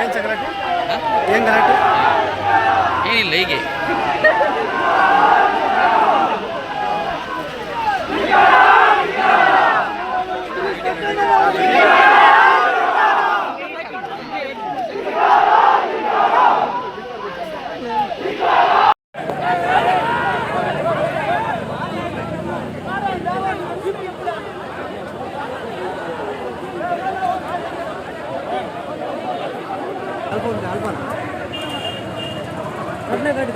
ಏನ್ ಗಲಾಟೆ ಏನ್ ಗಲಾಟೆ ಏನಿಲ್ಲ ಹೀಗೆ ಅಲ್ಪ ಉಂಟು ಅಲ್ಪ ಕಡಿಮೆ ಗಾಡಿ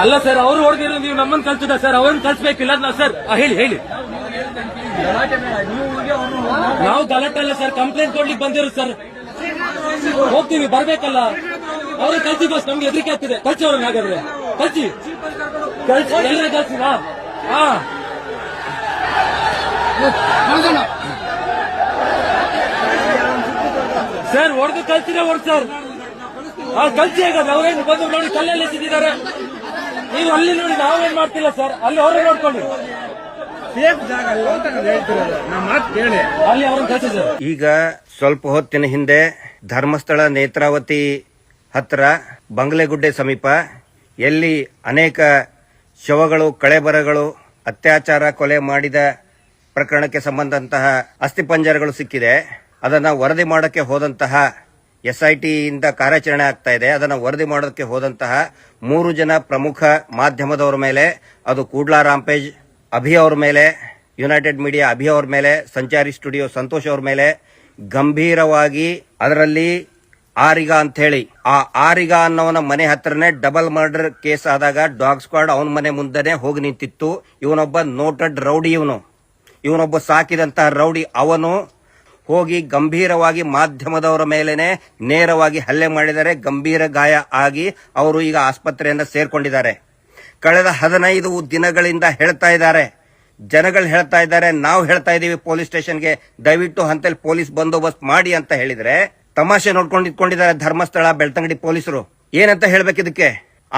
ಅಲ್ಲ ಸರ್, ಅವ್ರು ಹೊಡೆದಿರೋ ನೀವು ನಮ್ಮನ್ನು ಕಲ್ಸಿದ ಸರ್, ಅವ್ರನ್ನ ಕಲ್ಸ್ಬೇಕಿಲ್ಲ ನಾವು ಸರ್ ಹೇಳಿ ಹೇಳಿ. ನಾವು ಗಲಾಟೆ ಅಲ್ಲ ಸರ್ ಕಂಪ್ಲೇಂಟ್ ಕೊಡ್ಲಿಕ್ಕೆ ಬಂದಿರೋ ಸರ್. ಹೋಗ್ತೀವಿ, ಬರ್ಬೇಕಲ್ಲ. ಅವ್ರಿಗೆ ಕಲ್ಸಿ ಬಸ್ ನಮ್ಗೆ ಹೆದರಿಕೆ ಆಗ್ತಿದೆ. ಕಲ್ಸಿ ಅವ್ರನ್ನ ಹಾಗಾದ್ರೆ. ಕಲ್ಸಿ ಕಲ್ಸಿ ಎಲ್ಲ ಕಲ್ಸಿ ಹಾ ಸರ್, ಹೊಡೆದು ಕಲ್ಸಿದ್ರೆ ಹೊಡ್ ಸರ್. ಕಲ್ಸಿ ಹೇಗಾದ್ರೆ, ಅವ್ರೇನು ಬಂದು ನೋಡಿ ಕಲ್ಲಲ್ಲಿ ಎಸೆದಿದ್ದಾರೆ ನೀವು ಅಲ್ಲಿ ನೋಡಿ ನಾವೇನ್ ಮಾಡ್ತಿಲ್ಲ ಸರ್? ಅಲ್ಲಿ ಅವರೇ ನೋಡ್ಕೊಳ್ಳಿ. ಸೇಫ್ ಜಾಗ ಅಲ್ಲ ಅಂತ ನಾನು ಹೇಳ್ತಿರೋದು. ನಮ್ಮ ಮಾತು ಕೇಳಿ. ಅಲ್ಲಿ ಅವ್ರನ್ನ ಕಲ್ಸಿ ಸರ್ ಈಗ ಸ್ವಲ್ಪ ಹೊತ್ತಿನ ಹಿಂದೆ ಧರ್ಮಸ್ಥಳ ನೇತ್ರಾವತಿ ಹತ್ರ ಬಂಗ್ಲೆಗುಡ್ಡೆ ಸಮೀಪ ಎಲ್ಲಿ ಅನೇಕ ಶವಗಳು ಕಳೆಬರಗಳು ಅತ್ಯಾಚಾರ ಕೊಲೆ ಮಾಡಿದ ಪ್ರಕರಣಕ್ಕೆ ಸಂಬಂಧಂತಹ ಅಸ್ಥಿಪಂಜರಗಳು ಸಿಕ್ಕಿದೆ. ಅದನ್ನ ವರದಿ ಮಾಡಕ್ಕೆ ಹೋದಂತಹ ಎಸ್ ಐ ಟಿಯಿಂದ ಕಾರ್ಯಾಚರಣೆ ಆಗ್ತಾ ಇದೆ. ಅದನ್ನು ವರದಿ ಮಾಡೋದಕ್ಕೆ ಹೋದಂತಹ ಮೂರು ಜನ ಪ್ರಮುಖ ಮಾಧ್ಯಮದವರ ಮೇಲೆ, ಅದು ಕೂಡ್ಲಾ ರಾಂಪೇಜ್, ಅಭಿ ಅವರ ಮೇಲೆ, ಯುನೈಟೆಡ್ ಮೀಡಿಯಾ ಅಭಿ ಅವರ ಮೇಲೆ, ಸಂಚಾರಿ ಸ್ಟುಡಿಯೋ ಸಂತೋಷ್ ಅವರ ಮೇಲೆ ಗಂಭೀರವಾಗಿ ಅದರಲ್ಲಿ ಆರಿಗ ಅಂತ ಹೇಳಿ ಆ ಆರಿಗ ಅನ್ನೋವನ ಮನೆ ಹತ್ರನೇ ಡಬಲ್ ಮರ್ಡರ್ ಕೇಸ್ ಆದಾಗ ಡಾಗ್ ಸ್ಕ್ವಾಡ್ ಅವನ ಮನೆ ಮುಂದೆನೆ ಹೋಗಿ ನಿಂತಿತ್ತು. ಇವನೊಬ್ಬ ನೋಟೆಡ್ ರೌಡಿ ಇವನು. ಇವನೊಬ್ಬ ಸಾಕಿದಂತಹ ರೌಡಿ ಅವನು ಹೋಗಿ ಗಂಭೀರವಾಗಿ ಮಾಧ್ಯಮದವರ ಮೇಲೇನೆ ನೇರವಾಗಿ ಹಲ್ಲೆ ಮಾಡಿದರೆ ಗಂಭೀರ ಗಾಯ ಆಗಿ ಅವರು ಈಗ ಆಸ್ಪತ್ರೆಯಿಂದ ಸೇರ್ಕೊಂಡಿದ್ದಾರೆ. ಕಳೆದ ಹದಿನೈದು ದಿನಗಳಿಂದ ಹೇಳ್ತಾ ಇದ್ದಾರೆ. ಜನಗಳು ಹೇಳ್ತಾ ಇದ್ದಾರೆ, ನಾವು ಹೇಳ್ತಾ ಇದ್ದೀವಿ ಪೊಲೀಸ್ ಸ್ಟೇಷನ್ಗೆ, ದಯವಿಟ್ಟು ಹಂತಲ್ಲಿ ಪೊಲೀಸ್ ಬಂದೋಬಸ್ತ್ ಮಾಡಿ ಅಂತ ಹೇಳಿದ್ರೆ ತಮಾಷೆ ನೋಡ್ಕೊಂಡು ಇಟ್ಕೊಂಡಿದ್ದಾರೆ ಧರ್ಮಸ್ಥಳ, ಬೆಳ್ತಂಗಡಿ ಪೊಲೀಸರು. ಏನಂತ ಹೇಳ್ಬೇಕಿದಕ್ಕೆ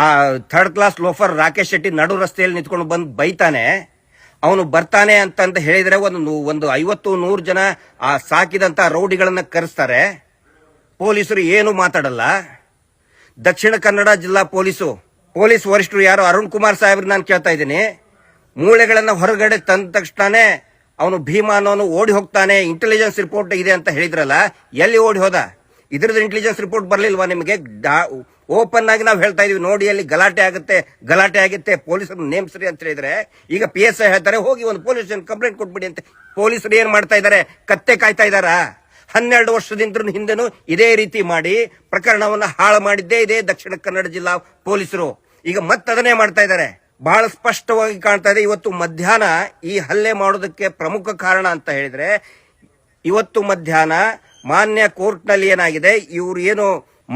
ಆ third class loafer Rakesh Shetty ನಡು ರಸ್ತೆಯಲ್ಲಿ ನಿಂತ್ಕೊಂಡು ಬಂದು ಬೈತಾನೆ. ಅವನು ಬರ್ತಾನೆ ಅಂತ ಹೇಳಿದ್ರೆ ಒಂದು ಒಂದು ಐವತ್ತು, ನೂರು ಜನ ಆ ಸಾಕಿದಂತ ರೌಡಿಗಳನ್ನ ಕರೆಸ್ತಾರೆ. ಪೊಲೀಸರು ಏನು ಮಾತಾಡಲ್ಲ. ದಕ್ಷಿಣ ಕನ್ನಡ ಜಿಲ್ಲಾ ಪೊಲೀಸು. ಪೊಲೀಸ್ ವರಿಷ್ಠರು ಯಾರು? ಅರುಣ್ ಕುಮಾರ್ ಸಾಹೇಬ್ರು ನಾನು ಕೇಳ್ತಾ ಇದ್ದೀನಿ. ಮೂಳೆಗಳನ್ನ ಹೊರಗಡೆ ತಂದ ತಕ್ಷಣನೇ ಅವನು ಭೀಮ ಅನ್ನೋನು ಓಡಿ ಹೋಗ್ತಾನೆ. ಇಂಟೆಲಿಜೆನ್ಸ್ ರಿಪೋರ್ಟ್ ಇದೆ ಅಂತ ಹೇಳಿದ್ರಲ್ಲ, ಎಲ್ಲಿ ಓಡಿ ಹೋದ? ಇದ್ರದ್ದು ಇಂಟೆಲಿಜೆನ್ಸ್ ರಿಪೋರ್ಟ್ ಬರ್ಲಿಲ್ವಾ ನಿಮಗೆ? ಓಪನ್ ಆಗಿ ನಾವು ಹೇಳ್ತಾ ಇದೀವಿ, ನೋಡಿ ಅಲ್ಲಿ ಗಲಾಟೆ ಆಗುತ್ತೆ ಗಲಾಟೆ ಆಗುತ್ತೆ, ಪೊಲೀಸರು ನೇಮಿಸ್ರಿ ಅಂತ ಹೇಳಿದ್ರೆ, ಈಗ ಪಿ ಎಸ್ ಐ ಹೇಳ್ತಾರೆ, ಹೋಗಿ ಒಂದು ಪೊಲೀಸ್ ಕಂಪ್ಲೇಂಟ್ ಕೊಟ್ಬಿಡಿ ಅಂತ. ಪೊಲೀಸರು ಏನ್ ಮಾಡ್ತಾ ಇದ್ದಾರೆ ಕತ್ತೆ ಕಾಯ್ತಾ ಇದ್ದಾರಾ ಹನ್ನೆರಡು ವರ್ಷದಿಂದ ಹಿಂದೆನೂ ಇದೇ ರೀತಿ ಮಾಡಿ ಪ್ರಕರಣವನ್ನ ಹಾಳು ಮಾಡಿದ್ದೇ ಇದೆ ದಕ್ಷಿಣ ಕನ್ನಡ ಜಿಲ್ಲಾ ಪೊಲೀಸರು. ಈಗ ಮತ್ತದನ್ನೇ ಮಾಡ್ತಾ ಇದ್ದಾರೆ ಬಹಳ ಸ್ಪಷ್ಟವಾಗಿ ಕಾಣ್ತಾ ಇದೆ, ಇವತ್ತು ಮಧ್ಯಾಹ್ನ ಈ ಹಲ್ಲೆ ಮಾಡೋದಕ್ಕೆ ಪ್ರಮುಖ ಕಾರಣ ಅಂತ ಹೇಳಿದ್ರೆ, ಇವತ್ತು ಮಧ್ಯಾಹ್ನ ಮಾನ್ಯ ಕೋರ್ಟ್ನಲ್ಲಿ ಏನಾಗಿದೆ, ಇವರು ಏನು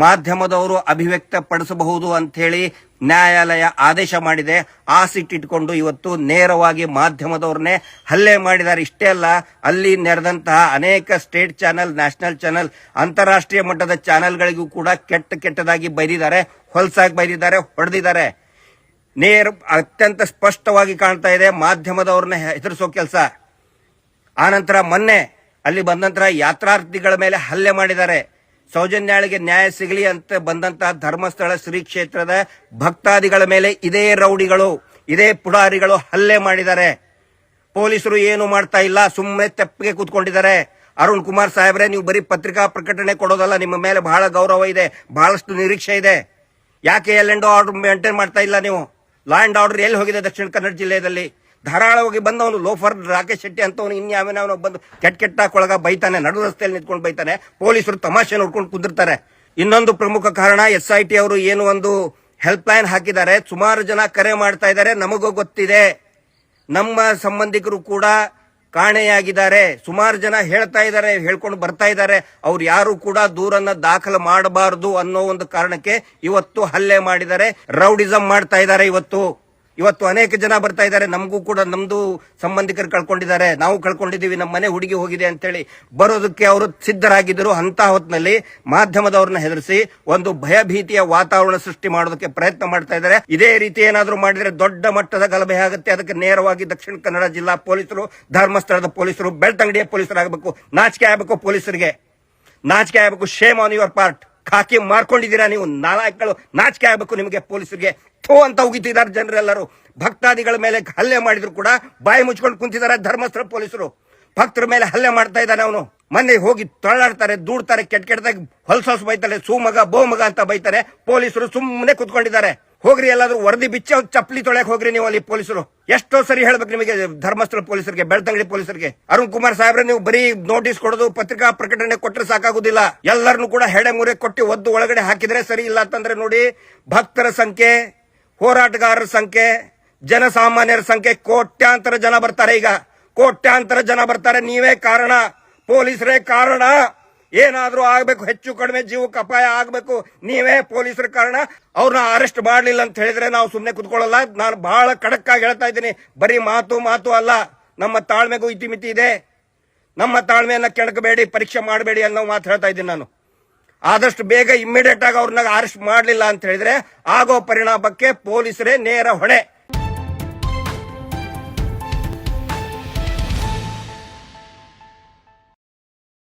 ಮಾಧ್ಯಮದವರು ಅಭಿವ್ಯಕ್ತಪಡಿಸಬಹುದು ಅಂತ ಹೇಳಿ ನ್ಯಾಯಾಲಯ ಆದೇಶ ಮಾಡಿದೆ. ಆ ಸಿಟ್ಟಿಟ್ಕೊಂಡು ಇವತ್ತು ನೇರವಾಗಿ ಮಾಧ್ಯಮದವ್ರನ್ನೇ ಹಲ್ಲೆ ಮಾಡಿದ್ದಾರೆ ಇಷ್ಟೇ ಅಲ್ಲ, ಅಲ್ಲಿ ನೆರೆದಂತಹ ಅನೇಕ ಸ್ಟೇಟ್ ಚಾನೆಲ್, ನ್ಯಾಷನಲ್ ಚಾನೆಲ್, ಅಂತಾರಾಷ್ಟ್ರೀಯ ಮಟ್ಟದ ಚಾನೆಲ್ಗಳಿಗೂ ಕೂಡ ಕೆಟ್ಟ ಕೆಟ್ಟದಾಗಿ ಬೈದಿದ್ದಾರೆ, ಹೊಲಸಾಗಿ ಬೈದಿದ್ದಾರೆ, ಹೊಡೆದಿದ್ದಾರೆ. ನೇರ, ಅತ್ಯಂತ ಸ್ಪಷ್ಟವಾಗಿ ಕಾಣ್ತಾ ಇದೆ ಮಾಧ್ಯಮದವ್ರನ್ನ ಹೆದರಿಸೋ ಕೆಲಸ. ಆನಂತರ ಮೊನ್ನೆ ಅಲ್ಲಿ ಬಂದಂತರ ಯಾತ್ರಾರ್ಥಿಗಳ ಮೇಲೆ ಹಲ್ಲೆ ಮಾಡಿದ್ದಾರೆ. ಸೌಜನ್ಯಾಳಿಗೆ ನ್ಯಾಯ ಸಿಗಲಿ ಅಂತ ಬಂದಂತಹ ಧರ್ಮಸ್ಥಳ ಶ್ರೀ ಕ್ಷೇತ್ರದ ಭಕ್ತಾದಿಗಳ ಮೇಲೆ ಇದೇ ರೌಡಿಗಳು, ಇದೇ ಪುಡಾರಿಗಳು ಹಲ್ಲೆ ಮಾಡಿದ್ದಾರೆ. ಪೊಲೀಸರು ಏನು ಮಾಡ್ತಾ ಇಲ್ಲ ಸುಮ್ಮನೆ ತೆಪ್ಪಿಗೆ ಕೂತ್ಕೊಂಡಿದ್ದಾರೆ. ಅರುಣ್ ಕುಮಾರ್ ಸಾಹೇಬ್ರೆ, ನೀವು ಬರೀ ಪತ್ರಿಕಾ ಪ್ರಕಟಣೆ ಕೊಡೋದಲ್ಲ, ನಿಮ್ಮ ಮೇಲೆ ಬಹಳ ಗೌರವ ಇದೆ, ಬಹಳಷ್ಟು ನಿರೀಕ್ಷೆ ಇದೆ. ಯಾಕೆ ಎಲ್ ಆರ್ಡರ್ ಮೇಂಟೈನ್ ಮಾಡ್ತಾ ಇಲ್ಲ ನೀವು? ಲಾ ಆರ್ಡರ್ ಎಲ್ಲಿ ಹೋಗಿದೆ ದಕ್ಷಿಣ ಕನ್ನಡ ಜಿಲ್ಲೆಯಲ್ಲಿ? ಧಾರಾಳವಾಗಿ ಬಂದವನು ಲೋಫರ್ ರಾಕೇಶ್ ಶೆಟ್ಟಿ ಅಂತವನು, ಇನ್ಯಾವನವನು ಬಂದು ಕೆಟ್ಟ ಕೆಟ್ಟ ಬೈತಾನೆ, ನಡು ರಸ್ತೆಯಲ್ಲಿ ನಿಂತ್ಕೊಂಡು ಬೈತಾನೆ, ಪೊಲೀಸರು ತಮಾಷೆ ನೋಡ್ಕೊಂಡು ಕುದಿರ್ತಾರೆ. ಇನ್ನೊಂದು ಪ್ರಮುಖ ಕಾರಣ, ಎಸ್ ಐ ಟಿ ಅವರು ಏನು ಒಂದು ಹೆಲ್ಪ್ ಲೈನ್ ಹಾಕಿದ್ದಾರೆ, ಸುಮಾರು ಜನ ಕರೆ ಮಾಡ್ತಾ ಇದ್ದಾರೆ, ನಮಗೂ ಗೊತ್ತಿದೆ. ನಮ್ಮ ಸಂಬಂಧಿಕರು ಕೂಡ ಕಾಣೆಯಾಗಿದ್ದಾರೆ. ಸುಮಾರು ಜನ ಹೇಳ್ತಾ ಇದ್ದಾರೆ, ಹೇಳ್ಕೊಂಡು ಬರ್ತಾ ಇದ್ದಾರೆ. ಅವ್ರು ಯಾರು ಕೂಡ ದೂರನ್ನ ದಾಖಲು ಮಾಡಬಾರದು ಅನ್ನೋ ಒಂದು ಕಾರಣಕ್ಕೆ ಇವತ್ತು ಹಲ್ಲೆ ಮಾಡಿದ್ದಾರೆ, ರೌಡಿಸಂ ಮಾಡ್ತಾ ಇದ್ದಾರೆ ಇವತ್ತು. ಇವತ್ತು ಅನೇಕ ಜನ ಬರ್ತಾ ಇದ್ದಾರೆ. ನಮಗೂ ಕೂಡ ನಮ್ದು ಸಂಬಂಧಿಕರು ಕಳ್ಕೊಂಡಿದ್ದಾರೆ. ನಾವು ಕಳ್ಕೊಂಡಿದ್ದೀವಿ. ನಮ್ಮ ಮನೆ ಹುಡುಗಿ ಹೋಗಿದೆ ಅಂತೇಳಿ ಬರೋದಕ್ಕೆ ಅವರು ಸಿದ್ಧರಾಗಿದ್ದರು. ಅಂತ ಹೊತ್ತಿನಲ್ಲಿ ಮಾಧ್ಯಮದವ್ರನ್ನ ಹೆದರಿಸಿ ಒಂದು ಭಯಭೀತಿಯ ವಾತಾವರಣ ಸೃಷ್ಟಿ ಮಾಡೋದಕ್ಕೆ ಪ್ರಯತ್ನ ಮಾಡ್ತಾ ಇದ್ದಾರೆ. ಇದೇ ರೀತಿ ಏನಾದರೂ ಮಾಡಿದ್ರೆ ದೊಡ್ಡ ಮಟ್ಟದ ಗಲಭೆ ಆಗುತ್ತೆ. ಅದಕ್ಕೆ ನೇರವಾಗಿ ದಕ್ಷಿಣ ಕನ್ನಡ ಜಿಲ್ಲಾ ಪೊಲೀಸರು, ಧರ್ಮಸ್ಥಳದ ಪೊಲೀಸರು, ಬೆಳ್ತಂಗಡಿಯ ಪೊಲೀಸರು ಆಗಬೇಕು ನಾಚಿಕೆ ಆಗಬೇಕು ಪೊಲೀಸರಿಗೆ. ನಾಚಿಕೆ ಆಗಬೇಕು. ಶೇಮ್ ಆನ್ ಯುವರ್ ಪಾರ್ಟ್ ಖಾಕಿ ಮಾರ್ಕೊಂಡಿದ್ದೀರಾ ನೀವು? ನಾಲ್ಕು ನಾಚಿಕೆ ಆಗಬೇಕು ನಿಮಗೆ ಪೊಲೀಸರಿಗೆ. ಥೋ ಅಂತ ಉಗಿತಿದ್ದಾರೆ ಜನರೆಲ್ಲರೂ. ಭಕ್ತಾದಿಗಳ ಮೇಲೆ ಹಲ್ಲೆ ಮಾಡಿದ್ರು ಕೂಡ ಬಾಯಿ ಮುಚ್ಕೊಂಡು ಕುಂತಿದ್ದಾರೆ ಧರ್ಮಸ್ಥಳ ಪೊಲೀಸರು. ಭಕ್ತರ ಮೇಲೆ ಹಲ್ಲೆ ಮಾಡ್ತಾ ಇದ್ದಾನೆ ಅವನು. ಮೊನ್ನೆ ಹೋಗಿ ತೊಳ್ಳಾಡ್ತಾರೆ, ದೂಡ್ತಾರೆ, ಕೆಟ್ಟ ಕೆಟ್ಟದಾಗಿ ಹೊಲಸೊಸ್ ಬೈತಾರೆ, ಸೂಮಗ, ಬೋಮಗ ಅಂತ ಬೈತಾರೆ. ಪೊಲೀಸರು ಸುಮ್ಮನೆ ಕುತ್ಕೊಂಡಿದ್ದಾರೆ. ಹೋಗ್ರಿ ಎಲ್ಲಾದ್ರೂ ವರದಿ ಬಿಚ್ಚ ಚಪ್ಪಲಿ ತೊಳೆಯಕ್ ಹೋಗ್ರಿ ನೀವು ಅಲ್ಲಿ ಪೊಲೀಸರು. ಎಷ್ಟೋ ಸರಿ ಹೇಳ್ಬೇಕು ನಿಮಗೆ ಧರ್ಮಸ್ಥಳ ಪೊಲೀಸರಿಗೆ, ಬೆಳ್ತಂಗಡಿ ಪೊಲೀಸರಿಗೆ. ಅರುಣ್ ಕುಮಾರ್ ಸಾಹೇಬ್ರೆ, ನೀವು ಬರೀ ನೋಟಿಸ್ ಕೊಡೋದು, ಪತ್ರಿಕಾ ಪ್ರಕಟಣೆ ಕೊಟ್ಟರೆ ಸಾಕಾಗುದಿಲ್ಲ. ಎಲ್ಲರನ್ನು ಕೂಡ ಹೆಡೆ ಮುರೆ ಕೊಟ್ಟು ಒದ್ದು ಒಳಗಡೆ ಹಾಕಿದ್ರೆ ಸರಿ ಇಲ್ಲ ಅಂತಂದ್ರೆ ನೋಡಿ, ಭಕ್ತರ ಸಂಖ್ಯೆ, ಹೋರಾಟಗಾರರ ಸಂಖ್ಯೆ, ಜನಸಾಮಾನ್ಯರ ಸಂಖ್ಯೆ, ಕೋಟ್ಯಾಂತರ ಜನ ಬರ್ತಾರೆ ಈಗ. ಕೋಟ್ಯಾಂತರ ಜನ ಬರ್ತಾರೆ, ನೀವೇ ಕಾರಣ. ಪೊಲೀಸರೇ ಕಾರಣ. ಏನಾದ್ರೂ ಆಗಬೇಕು, ಹೆಚ್ಚು ಕಡಿಮೆ ಜೀವಕ್ಕೆ ಅಪಾಯ ಆಗಬೇಕು, ನೀವೇ ಪೊಲೀಸರ ಕಾರಣ ಅವ್ರನ್ನ ಅರೆಸ್ಟ್ ಮಾಡಲಿಲ್ಲ ಅಂತ ಹೇಳಿದ್ರೆ ನಾವು ಸುಮ್ಮನೆ ಕುತ್ಕೊಳ್ಳಲ್ಲ. ನಾನು ಬಹಳ ಕಡಕ್ಕಾಗಿ ಹೇಳ್ತಾ ಇದ್ದೀನಿ. ಬರೀ ಮಾತು ಮಾತು ಅಲ್ಲ. ನಮ್ಮ ತಾಳ್ಮೆಗೂ ಇತಿಮಿತಿ ಇದೆ. ನಮ್ಮ ತಾಳ್ಮೆಯನ್ನು ಕೆಣಕಬೇಡಿ, ಪರೀಕ್ಷೆ ಮಾಡಬೇಡಿ ಅನ್ನೋ ಮಾತು ಹೇಳ್ತಾ ಇದ್ದೀನಿ ನಾನು. ಆದಷ್ಟು ಬೇಗ ಇಮ್ಮಿಡಿಯೇಟ್ ಆಗಿ ಅವ್ರನ್ನ ಅರೆಸ್ಟ್ ಮಾಡಲಿಲ್ಲ ಅಂತ ಹೇಳಿದ್ರೆ, ಆಗೋ ಪರಿಣಾಮಕ್ಕೆ ಪೊಲೀಸರೇ ನೇರ ಹೊಣೆ.